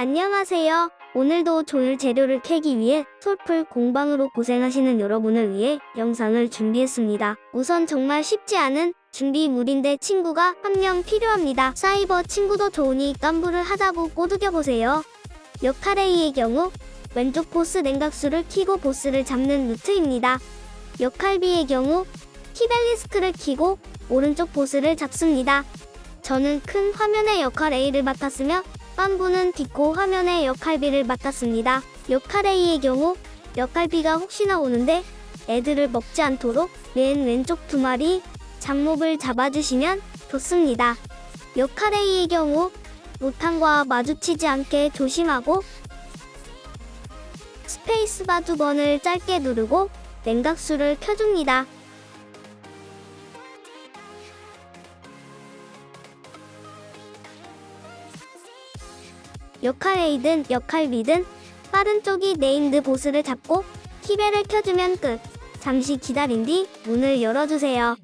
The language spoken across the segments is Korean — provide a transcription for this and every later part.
안녕하세요. 오늘도 조율 재료를 캐기 위해 솔풀 공방으로 고생하시는 여러분을 위해 영상을 준비했습니다. 우선 정말 쉽지 않은 준비물인데 친구가 한 명 필요합니다. 사이버 친구도 좋으니 깜부를 하자고 꼬드겨보세요. 역할 A의 경우 왼쪽 보스 냉각수를 키고 보스를 잡는 루트입니다. 역할 B의 경우 키벨리스크를 키고 오른쪽 보스를 잡습니다. 저는 큰 화면의 역할 A를 맡았으며 빤부는 딛고 화면의 역할 B를 맡았습니다. 역할 A의 경우 역할 B가 혹시나 오는데 애들을 먹지 않도록 맨 왼쪽 두 마리 장목을 잡아주시면 좋습니다. 역할 A의 경우 못한과 마주치지 않게 조심하고 스페이스바 두 번을 짧게 누르고 냉각수를 켜줍니다. 역할 A든 역할 B든 빠른 쪽이 네임드 보스를 잡고 키벨을 켜주면 끝. 잠시 기다린 뒤 문을 열어주세요.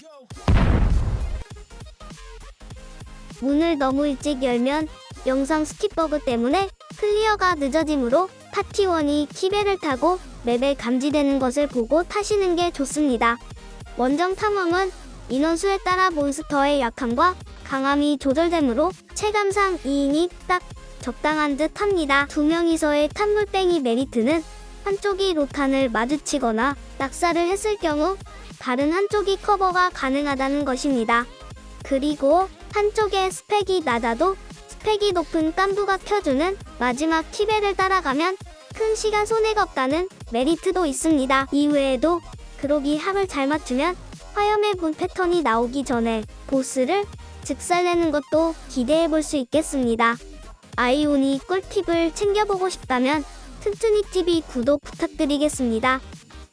문을 너무 일찍 열면 영상 스킵 버그 때문에 클리어가 늦어지므로 파티원이 키벨을 타고 맵에 감지되는 것을 보고 타시는 게 좋습니다. 원정 탐험은 인원수에 따라 몬스터의 약함과 강함이 조절되므로 체감상 2인이 딱 적당한 듯 합니다. 두 명이서의 탄물뱅이 메리트는 한쪽이 로탄을 마주치거나 낙사를 했을 경우 다른 한쪽이 커버가 가능하다는 것입니다. 그리고 한쪽의 스펙이 낮아도 스펙이 높은 깐부가 켜주는 마지막 키벨을 따라가면 큰 시간 손해가 없다는 메리트도 있습니다. 이외에도 그로기 합을 잘 맞추면 화염의 분 패턴이 나오기 전에 보스를 즉살내는 것도 기대해 볼 수 있겠습니다. 아이오니 꿀팁을 챙겨보고 싶다면 튼튼이 TV 구독 부탁드리겠습니다.